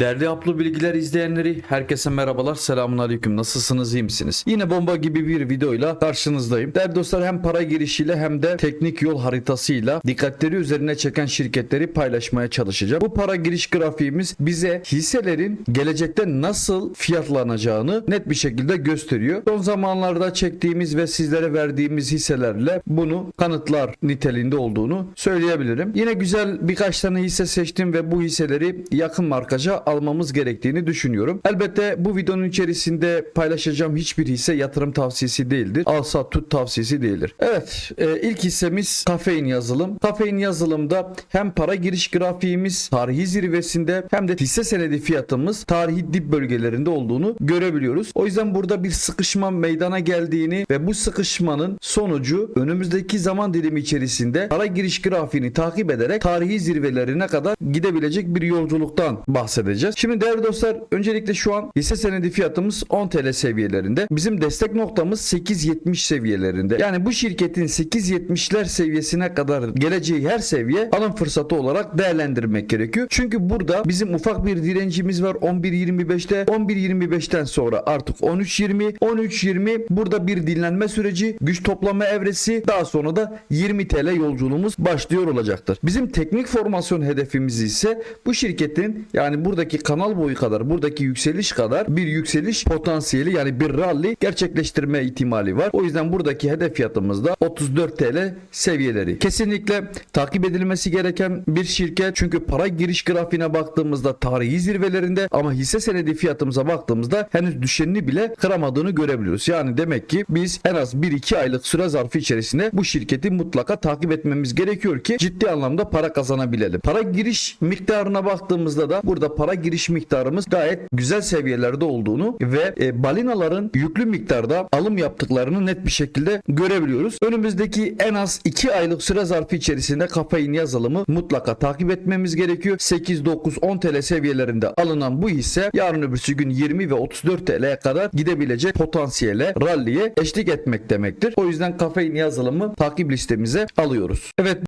Değerli Aplı Bilgiler izleyenleri herkese merhabalar selamun aleyküm nasılsınız iyi misiniz? Yine bomba gibi bir videoyla karşınızdayım. Değerli dostlar hem para girişiyle hem de teknik yol haritasıyla dikkatleri üzerine çeken şirketleri paylaşmaya çalışacağım. Bu para giriş grafiğimiz bize hisselerin gelecekte nasıl fiyatlanacağını net bir şekilde gösteriyor. Son zamanlarda çektiğimiz ve sizlere verdiğimiz hisselerle bunu kanıtlar niteliğinde olduğunu söyleyebilirim. Yine güzel birkaç tane hisse seçtim ve bu hisseleri yakın markaja almamız gerektiğini düşünüyorum. Elbette bu videonun içerisinde paylaşacağım hiçbir hisse yatırım tavsiyesi değildir. Al sat tut tavsiyesi değildir. Evet e, ilk hissemiz kafein yazılım. Kafein yazılımda hem para giriş grafiğimiz tarihi zirvesinde hem de hisse senedi fiyatımız tarihi dip bölgelerinde olduğunu görebiliyoruz. O yüzden burada bir sıkışma meydana geldiğini ve bu sıkışmanın sonucu önümüzdeki zaman dilimi içerisinde para giriş grafiğini takip ederek tarihi zirvelerine kadar gidebilecek bir yolculuktan bahsedeceğiz. Şimdi değerli dostlar öncelikle şu an hisse senedi fiyatımız 10 TL seviyelerinde. Bizim destek noktamız 8.70 seviyelerinde. Yani bu şirketin 8.70'ler seviyesine kadar geleceği her seviye alım fırsatı olarak değerlendirmek gerekiyor. Çünkü burada bizim ufak bir direncimiz var 11.25'te. 11.25'ten sonra artık 13.20, 13.20 burada bir dinlenme süreci, güç toplama evresi daha sonra da 20 TL yolculuğumuz başlıyor olacaktır. Bizim teknik formasyon hedefimiz ise bu şirketin yani buradaki kanal boyu kadar buradaki yükseliş kadar bir yükseliş potansiyeli yani bir rally gerçekleştirme ihtimali var. O yüzden buradaki hedef fiyatımız da 34 TL seviyeleri. Kesinlikle takip edilmesi gereken bir şirket çünkü para giriş grafiğine baktığımızda tarihi zirvelerinde ama hisse senedi fiyatımıza baktığımızda henüz düşenini bile kıramadığını görebiliyoruz. Yani demek ki biz en az 1-2 aylık süre zarfı içerisinde bu şirketi mutlaka takip etmemiz gerekiyor ki ciddi anlamda para kazanabilelim. Para giriş miktarına baktığımızda da burada para giriş miktarımız gayet güzel seviyelerde olduğunu ve e, balinaların yüklü miktarda alım yaptıklarını net bir şekilde görebiliyoruz. Önümüzdeki en az 2 aylık süre zarfı içerisinde kafein yazılımı mutlaka takip etmemiz gerekiyor. 8, 9, 10 TL seviyelerinde alınan bu hisse yarın öbürsü gün 20 ve 34 TL'ye kadar gidebilecek potansiyele, ralliye eşlik etmek demektir. O yüzden kafein yazılımı takip listemize alıyoruz. Evet